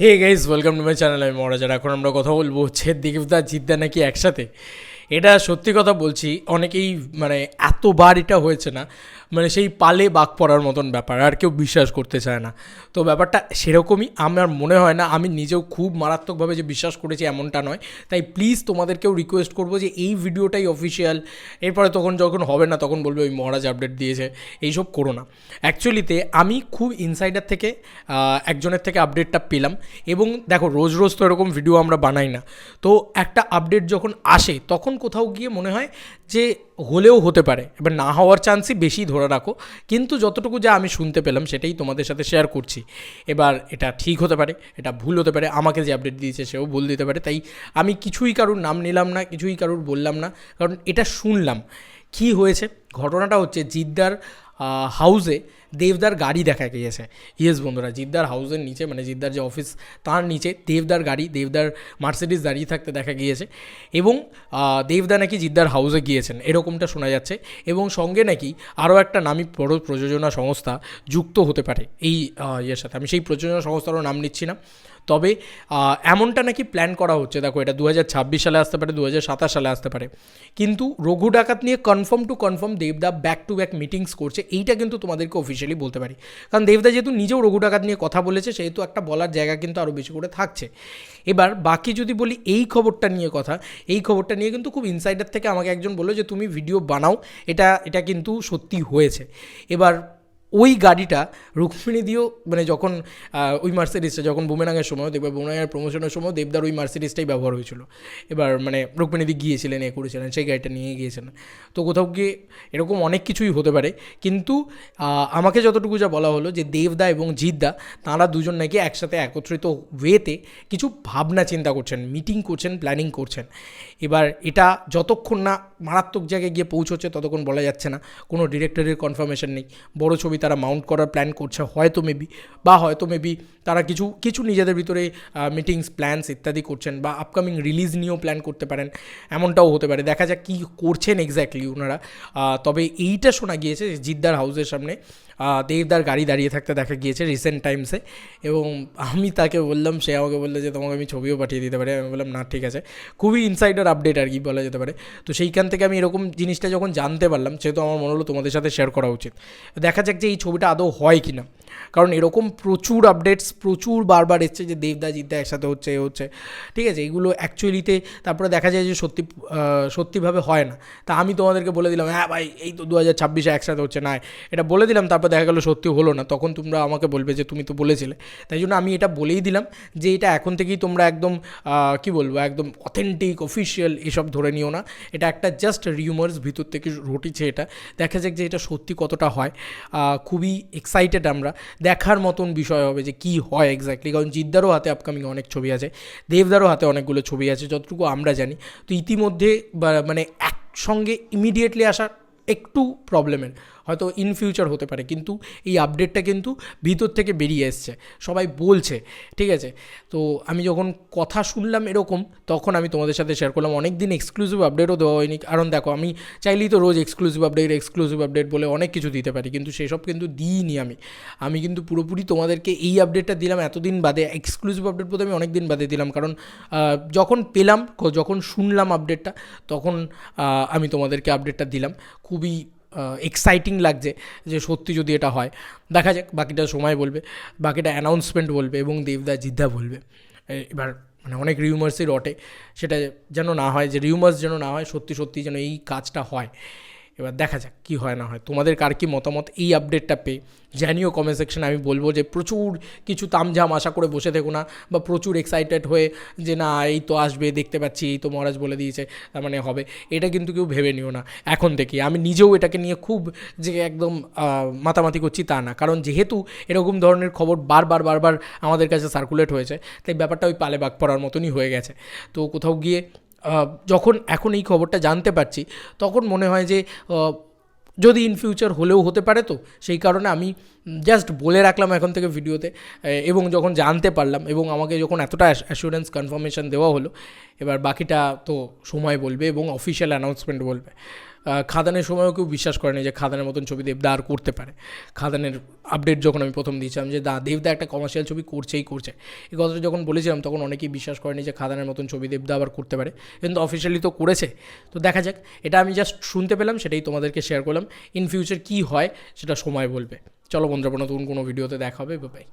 Hey guys welcome to my channel আমি মহারাজার এখন আমরা কথা বলব হচ্ছে আর জিদ্দা নাকি একসাথে? এটা সত্যি কথা বলছি, অনেকেই মানে এতবার এটা হয়েছে না মানে সেই পালে বাঘ পড়ার মতন ব্যাপার, আর কেউ বিশ্বাস করতে চায় না। তো ব্যাপারটা সেরকমই আমার মনে হয় না, আমি নিজেও খুব মারাত্মকভাবে যে বিশ্বাস করেছি এমনটা নয়। তাই প্লিজ তোমাদেরকেও রিকোয়েস্ট করব যে এই ভিডিওটাই অফিসিয়াল এরপরে তখন যখন হবে না, তখন বলবে ওই মহারাজ আপডেট দিয়েছে, এইসব করো না। অ্যাকচুয়ালিতে আমি খুব ইনসাইডার থেকে একজনের থেকে আপডেটটা পেলাম, এবং দেখো রোজ রোজ তো এরকম ভিডিও আমরা বানাই না। তো একটা আপডেট যখন আসে, তখন কোথাও গিয়ে মনে হয় যে হলেও হতে পারে। এবার না হওয়ার চান্সই বেশি ধরে রাখো। কিন্তু যতটুকু যা আমি শুনতে পেলাম সেটাই তোমাদের সাথে শেয়ার করছি। এবার এটা ঠিক হতে পারে, এটা ভুল হতে পারে, আমাকে যে আপডেট দিয়েছে সেও ভুল দিতে পারে। তাই আমি কিছুই কারুর নাম নিলাম না, কিছুই কারুর বললাম না। কারণ এটা শুনলাম। কি হয়েছে? ঘটনাটা হচ্ছে জিদ্দার হাউসে দেবদার গাড়ি দেখা গিয়েছে। ইয়েস বন্ধুরা, জিদ্দার হাউসের নিচে মানে জিদ্দার যে অফিস তার নিচে দেবদার গাড়ি, দেবদার মার্সিডিস দাঁড়িয়ে থাকতে দেখা গিয়েছে এবং দেবদা নাকি জিদ্দার হাউসে গিয়েছেন, এরকমটা শোনা যাচ্ছে এবং সঙ্গে নাকি আরও একটা নামী বড় প্রযোজনা সংস্থা যুক্ত হতে পারে এই ইয়ের সাথে। আমি সেই প্রযোজনা সংস্থারও নাম নিচ্ছি না। তবে এমনটা নাকি প্ল্যান করা হচ্ছে, দেখো এটা দু হাজার ছাব্বিশ সালে আসতে পারে দু হাজার সাতাশ সালে আসতে পারে। কিন্তু রঘু ডাকাত নিয়ে কনফার্ম টু কনফার্ম দেবদা ব্যাক টু ব্যাক মিটিংস করছে, এইটা কিন্তু তোমাদেরকে অফিসিয়ালি বলতে পারি। কারণ দেবদা যেহেতু নিজেও রঘু ডাকাত নিয়ে কথা বলেছে, সেহেতু একটা বলার জায়গা কিন্তু আরও বেশি করে থাকছে। এবার বাকি যদি বলি এই খবরটা নিয়ে কথা, এই খবরটা নিয়ে কিন্তু খুব ইনসাইডার থেকে আমাকে একজন বলল যে, তুমি ভিডিও বানাও। এটা এটা কিন্তু সত্যি হয়েছে। এবার ওই গাড়িটা রুক্মিণী দিয়েও মানে যখন ওই মার্সিডিসটা যখন বুমেরাঙের সময় দেখবে বুমেরাঙের প্রমোশনের সময় দেবদার ওই মার্সিডিসটাই ব্যবহার হয়েছিল। এবার মানে রুক্মিণীদি গিয়েছিলেন, এ করেছিলেন, সেই গাড়িটা নিয়ে গিয়েছিলেন। তো কোথাও গিয়ে এরকম অনেক কিছুই হতে পারে, কিন্তু আমাকে যতটুকু যা বলা হলো যে দেবদা এবং জিদ্দা তাঁরা দুজন নাকি একসাথে একত্রিত ওয়েতে কিছু ভাবনা চিন্তা করছেন মিটিং করছেন প্ল্যানিং করছেন। এবার এটা যতক্ষণ না মারাত্মক জায়গায় গিয়ে পৌঁছচ্ছে, ততক্ষণ বলা যাচ্ছে না। কোনো ডিরেক্টরের কনফার্মেশন নেই। বড় ছবি তারা মাউন্ট করার প্ল্যান করছে, হয়তো মেবি বা হয়তো মেবি তারা কিছু কিছু নিজেদের ভিতরে মিটিংস প্ল্যানস ইত্যাদি করছেন বা আপকামিং রিলিজ নিয়েও প্ল্যান করতে পারেন, এমনটাও হতে পারে। দেখা যাক কী করছেন এক্স্যাক্টলি ওনারা তবে এইটা শোনা গিয়েছে জিদ্দার হাউসের সামনে দেবদার গাড়ি দাঁড়িয়ে থাকতে দেখা গিয়েছে রিসেন্ট টাইমসে এবং আমি তাকে বললাম, সে আমাকে বলল যে, তোমাকে আমি ছবিও পাঠিয়ে দিতে পারি। আমি বললাম, না, ঠিক আছে। খুবই ইনসাইডার আপডেট আর কি বলা যেতে পারে। তো সেইখান থেকে আমি এরকম জিনিসটা যখন জানতে পারলাম সেহেতু আমার মনে হলো তোমাদের সাথে শেয়ার করা উচিত। দেখা যাক যে এই ছবিটা আদৌ হয় কি না কারণ এরকম প্রচুর আপডেটস প্রচুর বারবার এসছে যে, দেবদা, জিদ্দা একসাথে হচ্ছে, এ হচ্ছে। ঠিক আছে এইগুলো অ্যাকচুয়ালিতে তারপরে দেখা যায় যে, সত্যি সত্যিভাবে হয় না। তা আমি তোমাদেরকে বলে দিলাম হ্যাঁ ভাই, এই তো দু হাজার ছাব্বিশে একসাথে হচ্ছে, না, এটা বলে দিলাম, তারপর দেখা গেলো সত্যি হলো না। তখন তোমরা আমাকে বলবে যে, তুমি তো বলেছিলে। তাই জন্য আমি এটা বলেই দিলাম যে, এটা এখন থেকেই তোমরা একদম কি বলব, একদম অথেন্টিক অফিসিয়াল এসব ধরে নিও না। এটা একটা জাস্ট রিউমার্স ভিতর থেকে রটিছে এটা। দেখা যাক যে এটা সত্যি কতটা হয়। খুবই এক্সাইটেড আমরা। দেখার মতন বিষয় হবে যে, কি হয় এক্স্যাক্টলি কারণ জিদ্দারও হাতে আপকামিং অনেক ছবি আছে। দেবদারও হাতে অনেকগুলো ছবি আছে, যতটুকু আমরা জানি। তো ইতিমধ্যে মানে একসঙ্গে ইমিডিয়েটলি আসা একটু প্রবলেমের হয়তো ইন ফিউচার হতে পারে, কিন্তু এই আপডেটটা কিন্তু ভিতর থেকে বেরিয়ে এসছে। সবাই বলছে, ঠিক আছে? তো আমি যখন কথা শুনলাম এরকম, তখন আমি তোমাদের সাথে শেয়ার করলাম। অনেক দিন এক্সক্লুসিভ আপডেটও দেওয়া হয়নি। কারণ দেখো, আমি চাইলেই তো রোজ এক্সক্লুসিভ আপডেট এক্সক্লুসিভ আপডেট বলে অনেক কিছু দিতে পারি, কিন্তু সেসব কিন্তু দিইনি আমি। আমি কিন্তু পুরোপুরি তোমাদেরকে এই আপডেটটা দিলাম এতদিন বাদে। এক্সক্লুসিভ আপডেট বলতে আমি অনেক দিন বাদে দিলাম, কারণ যখন পেলাম, যখন শুনলাম আপডেটটা তখন আমি তোমাদেরকে আপডেটটা দিলাম। খুবই এক্সাইটিং লাগছে যে সত্যি যদি এটা হয়। দেখা যাক, বাকিটা সময় বলবে, বাকিটা অ্যানাউন্সমেন্ট বলবে এবং দেবদা জিদ্দা বলবে। এবার মানে অনেক রিউমার্সই রটে। সেটা যেন না হয়, যে রিউমার্স যেন না হয়, সত্যি সত্যি যেন এই কাজটা হয়। এবার দেখা যাক কী হয় না হয়। তোমাদের কার কি মতামত? এই আপডেটটা পেয়ে জানিও কমেন্ট সেকশনে আমি বলব যে প্রচুর কিছু তামঝাম আশা করে বসে থেকো না বা প্রচুর এক্সাইটেড হয়ে যে না, এই তো আসবে, দেখতে পাচ্ছি, এই তো মহারাজ বলে দিয়েছে, তার মানে হবে। এটা কিন্তু কেউ ভেবে নিও না। এখন থেকে আমি নিজেও এটাকে নিয়ে খুব যে একদম মাতামাতি করছি তা না। কারণ যেহেতু এরকম ধরনের খবর বারবার বারবার আমাদের কাছে সার্কুলেট হয়েছে, তাই ব্যাপারটা ওই পালে বাগ পড়ার মতনই হয়ে গেছে। তো কোথাও গিয়ে যখন এখন এই খবরটা জানতে পারছি, তখন মনে হয় যে যদি ইন ফিউচার হলেও হতে পারে তো, সেই কারণে আমি জাস্ট বলে রাখলাম এখন থেকে ভিডিওতে এবং যখন জানতে পারলাম এবং আমাকে যখন এতটা অ্যাসুরেন্স কনফার্মেশন দেওয়া হলো, এবার বাকিটা তো সময় বলবে এবং অফিসিয়াল অ্যানাউন্সমেন্ট বলবে। খাদানের সময়ও কেউ বিশ্বাস করেনি যে খাদানের মতন ছবি দেবদা আর করতে পারে। খাদানের আপডেট যখন আমি প্রথম দিয়েছিলাম যে, দা, দেবদা একটা কমার্শিয়াল ছবি করছেই করছে। এই কথাটা যখন বলেছিলাম, তখন অনেকেই বিশ্বাস করেনি যে, খাদানের মতন ছবি দেবদা আবার করতে পারে। কিন্তু অফিসিয়ালি তো করেছে। তো দেখা যাক, এটা আমি জাস্ট শুনতে পেলাম, সেটাই তোমাদেরকে শেয়ার করলাম। ইন ফিউচার কী হয়, সেটা সময় বলবে। চলো বন্ধুরা, নতুন কোনো ভিডিওতে দেখা হবে বাই